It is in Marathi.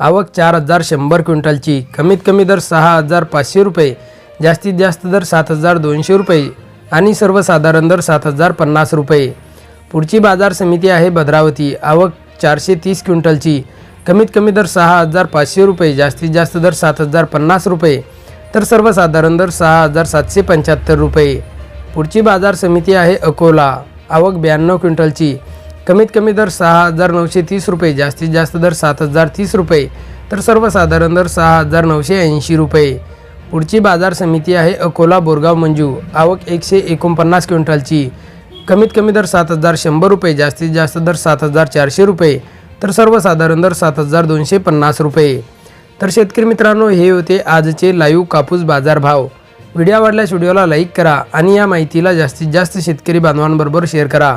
आवक चार हजार शंभर क्विंटलची. कमीत कमी दर सहा हजार पाचशे रुपये जास्तीत जास्त दर सात हजार दोनशे रुपये आणि सर्वसाधारण दर सात हजार पन्नास रुपये. पुढची बाजार समिती आहे भद्रावती. आवक चारशे तीस क्विंटलची. कमीत कमी दर सहा हजार पाचशे रुपये जास्तीत जास्त दर सात हजार पन्नास रुपये. तर सर्वसाधारण दर सहा हजार सातशे पंच्याहत्तर रुपये. पुढची बाजार समिती आहे अकोला. आवक ब्याण्णव क्विंटलची. कमीत कमी दर सहा हजार नऊशे तीस रुपये जास्तीत जास्त दर सात हजार तीस रुपये तर सर्वसाधारण दर सहा हजार नऊशे ऐंशी रुपये. पुढची बाजार समिती आहे अकोला बोरगाव मंजू. आवक एकशे एकोणपन्नास क्विंटलची. कमीत कमी दर सात हजार शंभर रुपये जास्तीत जास्त दर सात हजार चारशे रुपये तर सर्वसाधारण दर सात हजार दोनशे पन्नास रुपये. तर शेतकरी मित्रांनो हे होते आजचे लाईव्ह कापूस बाजार भाव व्हिडिओ आवडल्यास व्हिडिओला लाईक करा आणि या माहितीला जास्तीत जास्त शेतकरी बांधवांबरोबर शेअर करा.